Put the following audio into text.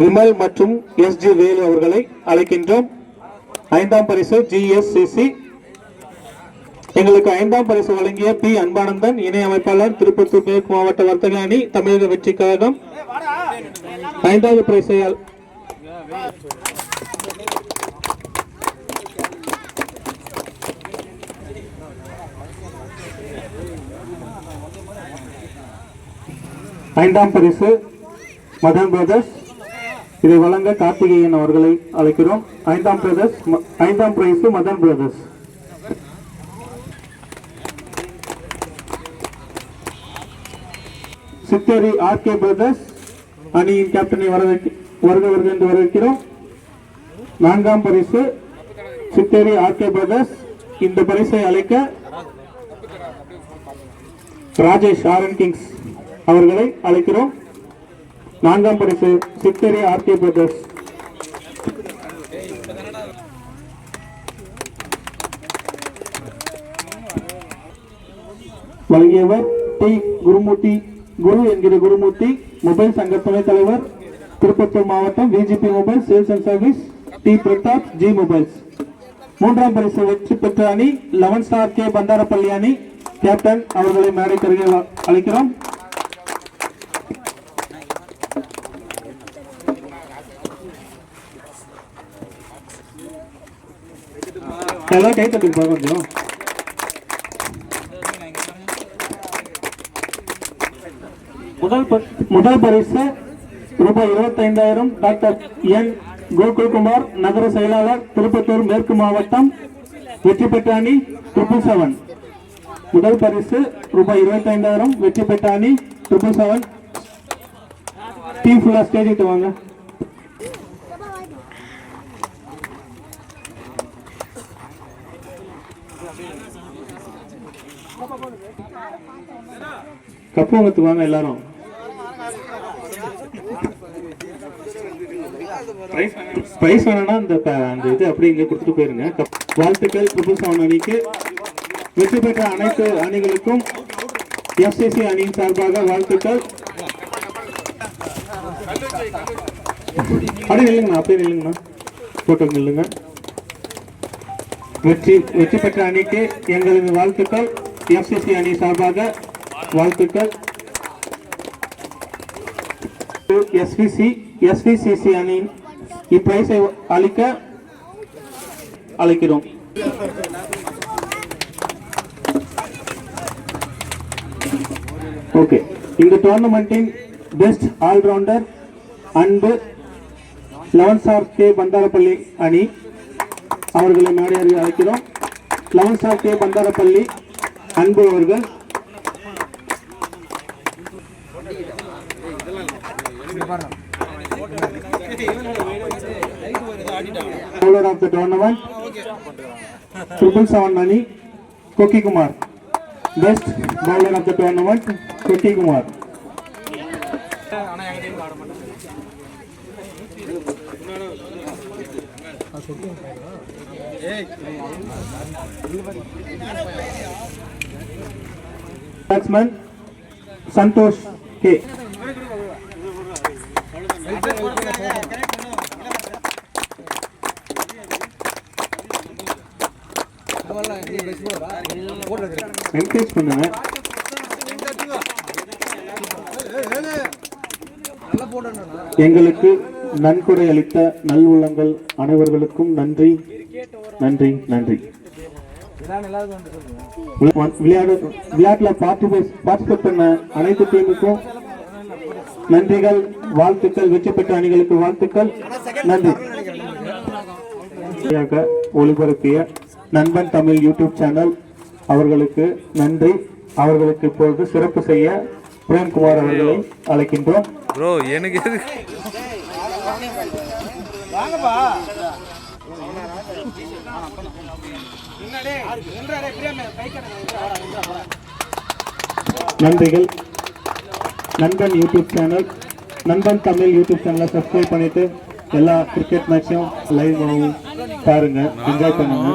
விமல் மற்றும் S G Velu அவர்களை அழைக்கின்றோம். ஐந்தாம் பரிசு ஜிஎஸ்சிசி எங்களுக்கு ஐந்தாம் பரிசு வழங்கிய பி அன்பானந்தன் இணை அமைப்பாளர் திருப்பத்தூர் மேற்கு மாவட்ட வர்த்தக அணி தமிழக வெற்றி கழகம். ஐந்தாவது பரிசை ஐந்தாம் பரிசு மதன் பிரதர்ஸ். இதை வழங்க கார்த்திகேயன் அவர்களை அழைக்கிறோம். ஐந்தாம் பிரதர்ஸ் ஐந்தாம் prize Madan brothers. Chitteri R K brothers அணியின் கேப்டனை வரவேற்க வருக வருக என்று வரவேற்கிறோம். நான்காம் பரிசு சித்தேரி ஆர் கே பிரதர்ஸ். இந்த பரிசை அழைக்க ராஜேஷ் ஆரன் கிங்ஸ் அவர்களை அழைக்கிறோம். நான்காம் பரிசு சித்தரி ஆர் கே பிரதர்ஸ் வழங்கியவர் டி குருமூர்த்தி குரு என்கிற குருமூர்த்தி மொபைல் சங்க துணைத் தலைவர் திருப்பத்தூர் மாவட்டம் V G P mobile sales and service T Pratap G mobiles மூன்றாம் பரிசு வெற்றி பெற்ற அணி லெவன் ஸ்டார் கே பண்டாரப்பள்ளி அணி கேப்டன் அவர்களை மேடை கருகே அழைக்கிறோம். எல்லாம் கை தட்டுக்கு கொஞ்சம் முதல் முதல் பரிசு ரூபாய் இருபத்தைந்தாயிரம் டாக்டர் என் கோகுல்குமார் நகர செயலாளர் திருப்பத்தூர் மேற்கு மாவட்டம் வெற்றி பெற்ற அணி ட்ரிபிள் செவன் முதல் பரிசு ரூபாய் இருபத்தைந்தாயிரம் வெற்றி பெற்ற அணி ட்ரிபிள் செவன் டீம் ஃபுல்லாக ஸ்டேஜிட்டு வாங்க. கப்பு வாங்கத்து வாங்க எல்லாரும் பிரைஸ் வேணும்னா அந்த அந்த இது அப்படியே இங்கே கொடுத்துட்டு போயிருங்க. வாழ்த்துக்கள் ட்ரிபிள் செவன் அணிக்கு. வெற்றி பெற்ற அனைத்து அணிகளுக்கும் எஃப்சிசி அணியின் சார்பாக வாழ்த்துக்கள். அப்படியே இல்லைங்கண்ணா அப்படியே இல்லைங்கண்ணா போட்டோங்க இல்லைங்க வெற்றி வெற்றி பெற்ற அணிக்கு எங்களது வாழ்த்துக்கள். எஃப்சிசி அணி சார்பாக வாழ்த்துக்கள். எஸ்விசி எஸ்விசிசி அணியின் இப்பிரைஸை அளிக்க அழைக்கிறோம் ஓகே இந்த டோர்னமெண்டின் best all rounder Anbu eleven of K Bandarapalli அணி. அவர்களை மேடையாரி அழைக்கிறோம். லெவன் ஸ்டார் கே பந்தாரப்பள்ளி அன்பு அவர்கள். Bowler of the tournament triple seven அணி Kokki Kumar. Best bowler of the tournament Kokki Kumar. Batsman Santhosh K encourage பண்ணுங்க எங்களுக்கு நன்கொடை அளித்த நல்வுள்ளங்கள் அனைவர்களுக்கும் நன்றி. நன்றி நன்றி. விளையாடு விளையாட்டில் பார்ட்டிசிபேட் பார்ட்டிசிபேட் பண்ண அனைத்து டீமுக்கும் நன்றிகள் வாழ்த்துக்கள் வெற்றி பெற்ற அணிகளுக்கு வாழ்த்துக்கள். நன்றி. ஒளிபரப்பிய நண்பன் தமிழ் யூடியூப் சேனல் அவர்களுக்கு நன்றி. அவர்களுக்கு இப்பொழுது சிறப்பு செய்ய பிரேம்குமார் அவர்களை அழைக்கின்றோம். ப்ரோ எனக்கு வாங்கப்பா. நன்றிகள். நண்பன் யூடியூப் சேனல் நண்பன் தமிழ் யூடியூப் சேனலை சப்ஸ்கிரைப் பண்ணிட்டு எல்லா கிரிக்கெட் மேட்சும் லைவ் பாருங்க. என்ஜாய் பண்ணுங்க.